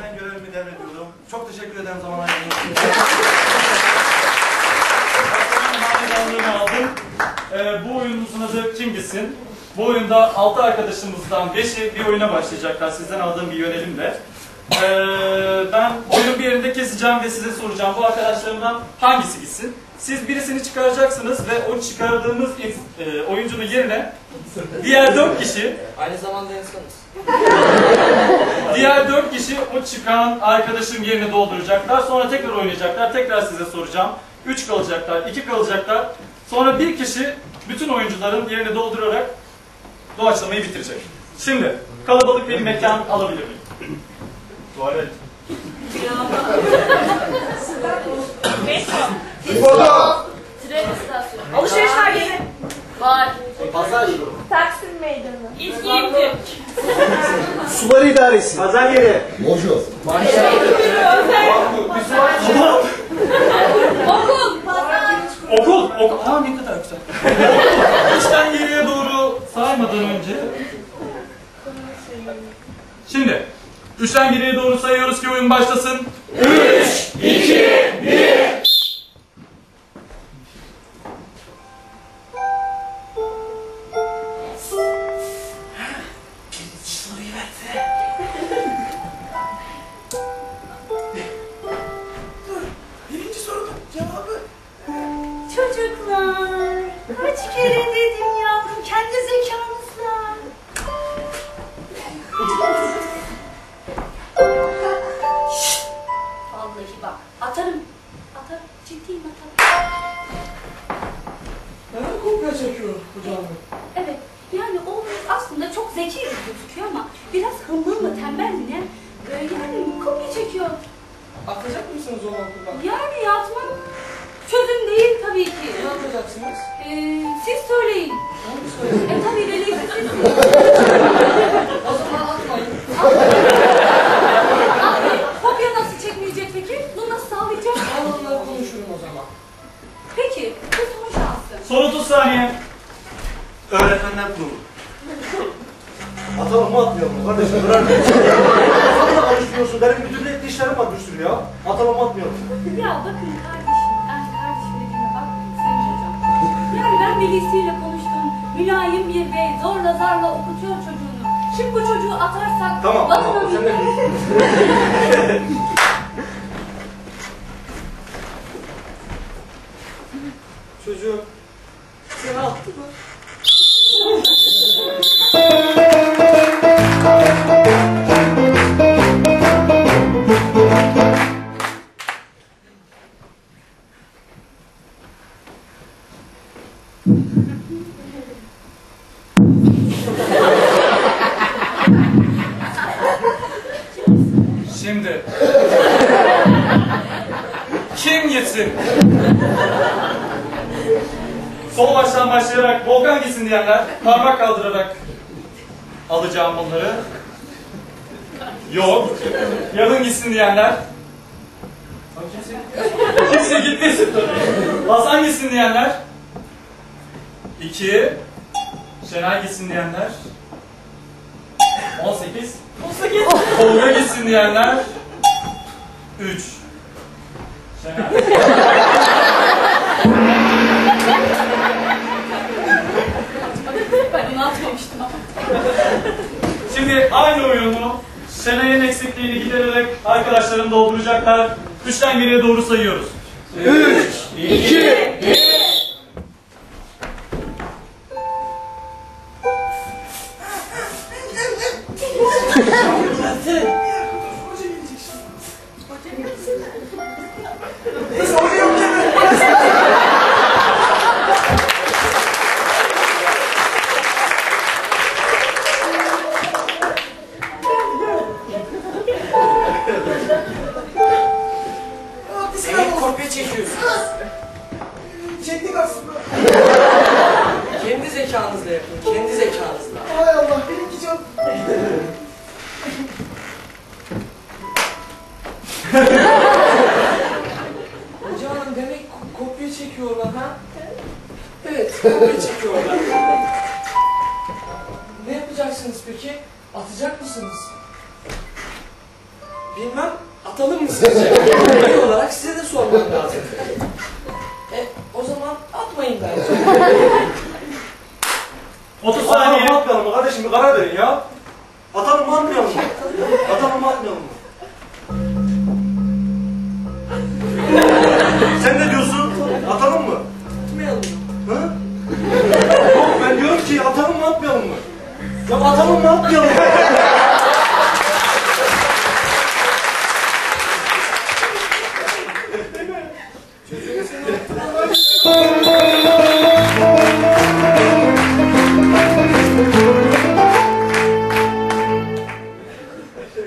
Ben görevimi devrediyorum. Çok teşekkür ederim zaman ayırdığınız için. Hanedanlığını aldım. Ee, bu oyunumuzun adı Kim? Bu oyunda 6 arkadaşımızdan 5'i bir oyuna başlayacaklar. Sizden aldığım bir yönelimle. Ee, ben oyunun bir yerinde keseceğim ve size soracağım. Bu arkadaşlarımdan hangisi gitsin? Siz birisini çıkaracaksınız ve o çıkardığınız e, oyuncunun yerine diğer 4 kişi Aynı zamanda insanız. Diğer dört kişi o çıkan arkadaşın yerini dolduracaklar. Sonra tekrar oynayacaklar. Tekrar size soracağım. Üç kalacaklar, iki kalacaklar. Sonra bir kişi bütün oyuncuların yerini doldurarak doğaçlamayı bitirecek. Şimdi kalabalık bir mekan alabilir miyim? Tuvalet. Metro. Foto. Tren istasyonu. Alışveriş merkezi. Var. Pazar. Taksim meydanı. İzgin Türk. Sular idaresi. Pazar yeri. Mojo. Okul. Pazar. Okul. Okul. Aa ne kadar güzel. Üçten geriye doğru saymadan önce. Şimdi. Üçten geriye doğru sayıyoruz ki oyun başlasın. Birinci sorunun cevabı. Çocuklar. Kaç kere dedim yavrum kendi zekanızla. Ciddiyim atarım. Neden kopya çekiyor hocam? Evet. Yani oğlunuz aslında çok zeki gözüküyor ama biraz hımbıl mı tembel mi ne? Ee, yani kopya çekiyor. Atacak mısınız onu okuldan? Yani yatmak çözüm değil tabii ki. Ne yapacaksınız? Ee, siz söyleyin. Onu söyleyin. E tabii veli siz. O zaman atmayın. Öğretmenler kurulu. Atalım mı atmayalım mı kardeşim? Bırak. Atalım konuşmuyorsun. Benim müdürlük ettiği işlerim var bir sürü ya. Atalım mı atmayalım. Ya bakın kardeşim, ben kardeşim dediğime bakmayın Sayın Hocam. Yani ben velisiyle konuştum. Mülayim bir bey zorla zarla okutuyor çocuğunu. Şimdi bu çocuğu atarsak Tamam tamam. Sen de millet- Çocuğu seni attı mı? Şimdi. Kim gitsin? Sol baştan başlayarak Volkan gitsin diyenler parmak kaldırarak alacağım bunları. Yok. Yalın gitsin diyenler. Kimse gitmesin tabii. Hasan gitsin diyenler. İki. Şenay gitsin diyenler. 18. 18. Tolga gitsin diyenler. 3. Şenay. Ben onu atmamıştım ama. Şimdi aynı oyunu Şenay'ın eksikliğini gidererek arkadaşlarım dolduracaklar. Üçten geriye doğru sayıyoruz. Demek kopya çekiyorsunuz. Çektik aslında. Kendi zekanızla yapın. Kendi zekanızla. Hay Allah benimki çok. Hocam demek ko- kopya çekiyorlar ha? Evet, kopya çekiyorlar. ne yapacaksınız peki? Atacak mısınız? Bilmem. Atalım mı sizce? Olarak size de sormam lazım. E, o zaman atmayın bence. 30 Atalım saniye. mı atmayalım mı kardeşim bir karar verin ya. Atalım mı atmayalım mı? Atalım mı atmayalım mı? Sen ne diyorsun? Atalım mı? Atmayalım. Hı? Yok ben diyorum ki atalım mı atmayalım mı? Ya atalım mı atmayalım mı? Peki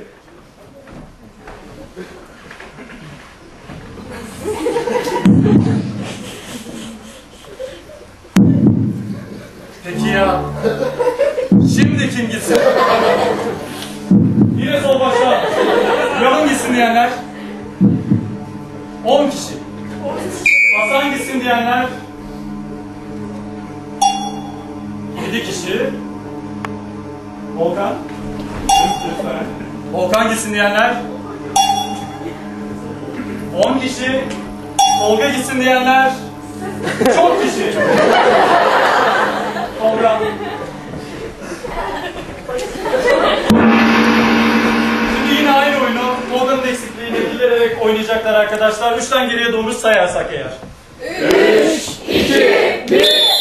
ya. Şimdi kim gitsin? Yine sol başta. Yalın gitsin diyenler. 10 kişi. Hasan gitsin diyenler. 7 kişi. Volkan. Lütfen. Volkan gitsin diyenler. 10 kişi. Tolga gitsin diyenler. Çok kişi. Tolga. Şimdi yine aynı oyunu Tolga'nın eksikliğini gidererek oynayacaklar arkadaşlar. Üçten geriye doğru sayarsak eğer. Bize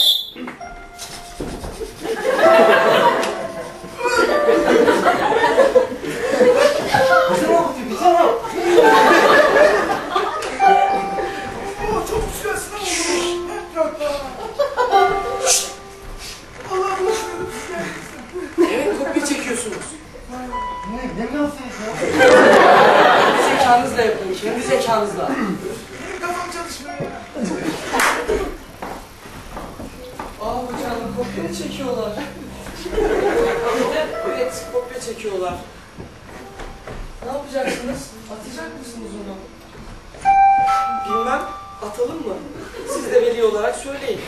Ne, ne münasebet ya? Zekanızla yapın. Kendi zekanızla. Aa hocam kopya çekiyorlar. evet kopya çekiyorlar. Ne yapacaksınız? Atacak mısınız onu? Bilmem. Atalım mı? Siz de veli olarak söyleyin.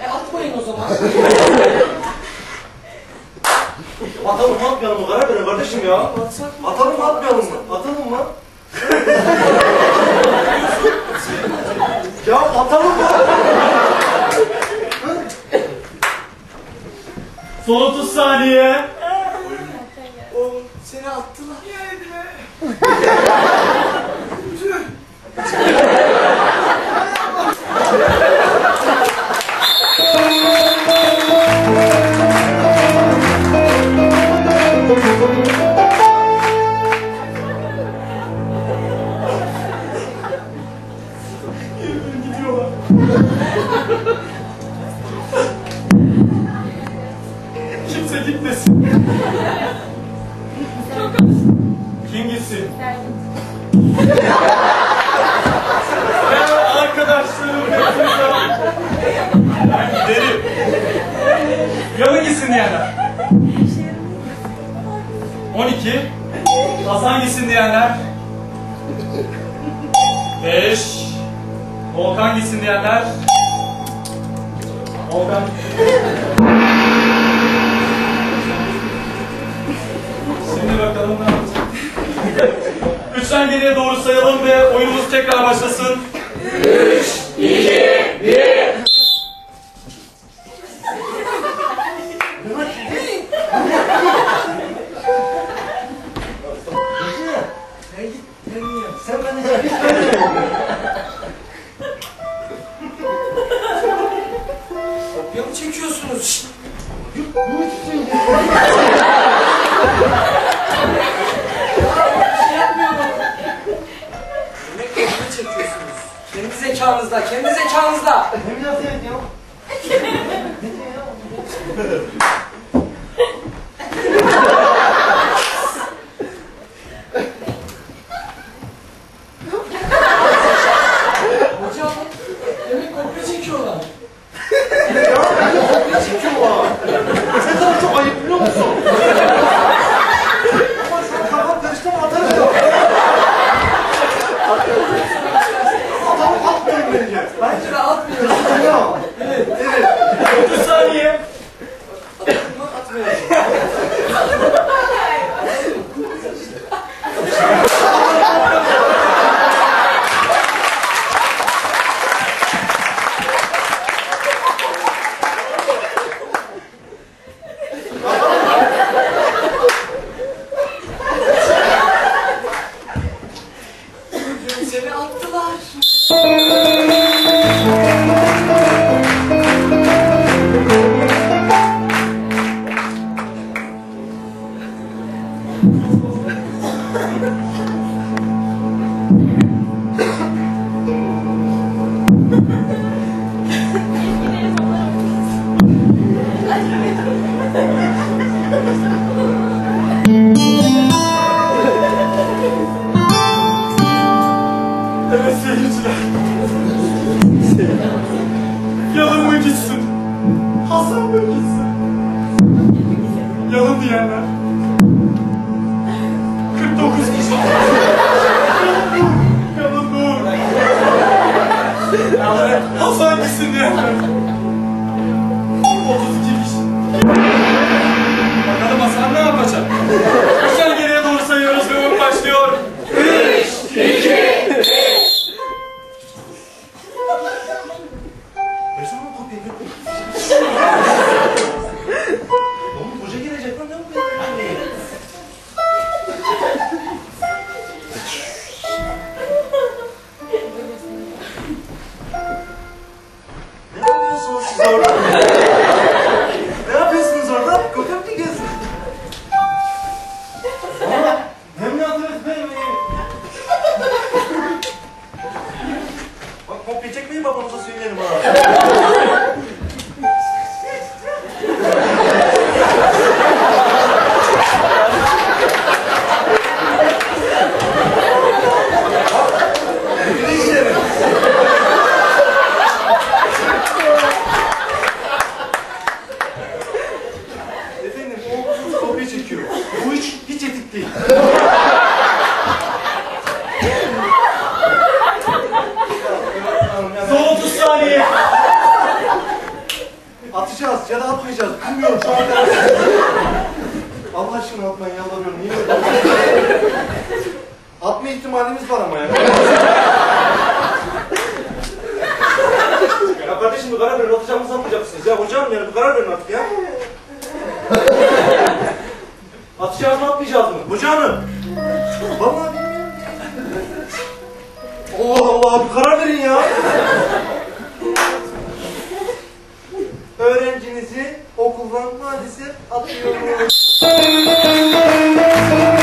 E atmayın o zaman. Atalım mı atmayalım mı? Karar verin kardeşim ya. Atalım mı atmayalım mı? Atalım mı? ya atalım mı? Son 30 saniye. Gitmesin. Kim gitsin? Ya arkadaşlarım Ben giderim. Yalın gitsin diyenler. 12. Hasan gitsin diyenler. 5. Volkan gitsin diyenler. Volkan. Sayalım ve oyunumuz tekrar başlasın. Sen beni hiç vermedin. Kopya mı çekiyorsunuz? Şşt! Bir zekanızda, kendi zekanızda. Ne münasebet ya? Ne diyor ya? Hocam, demek kopya çekiyorlar. Ya beni kopya çekiyorlar. Sen sana çok ayıp biliyor musun? Ama şu an kafam karıştı mı atarım ya. Atalım atmayın bence. Bence de atmıyoruz. Ya. Evet, evet. 30 saniye. Atın Seni attılar. Yalın diyenler. 49 kişi. Yalın dur. Yani Hasan gitsin diyenler. 32 kişi. Bakalım Hasan ne yapacak? Saniye. Atacağız ya da atmayacağız. Bilmiyorum şu anda. Allah aşkına atmayın yalvarıyorum. Niye öyle? Atma ihtimalimiz var ama ya. ya kardeşim bu karar verin atacağımızı atmayacaksınız. Ya hocam yani bu karar verin artık ya. Atacağız mı atmayacağız mı? Hocam. Vallahi bilmiyorum. Allah Allah bir karar verin ya öğrencinizi okuldan maalesef atıyoruz.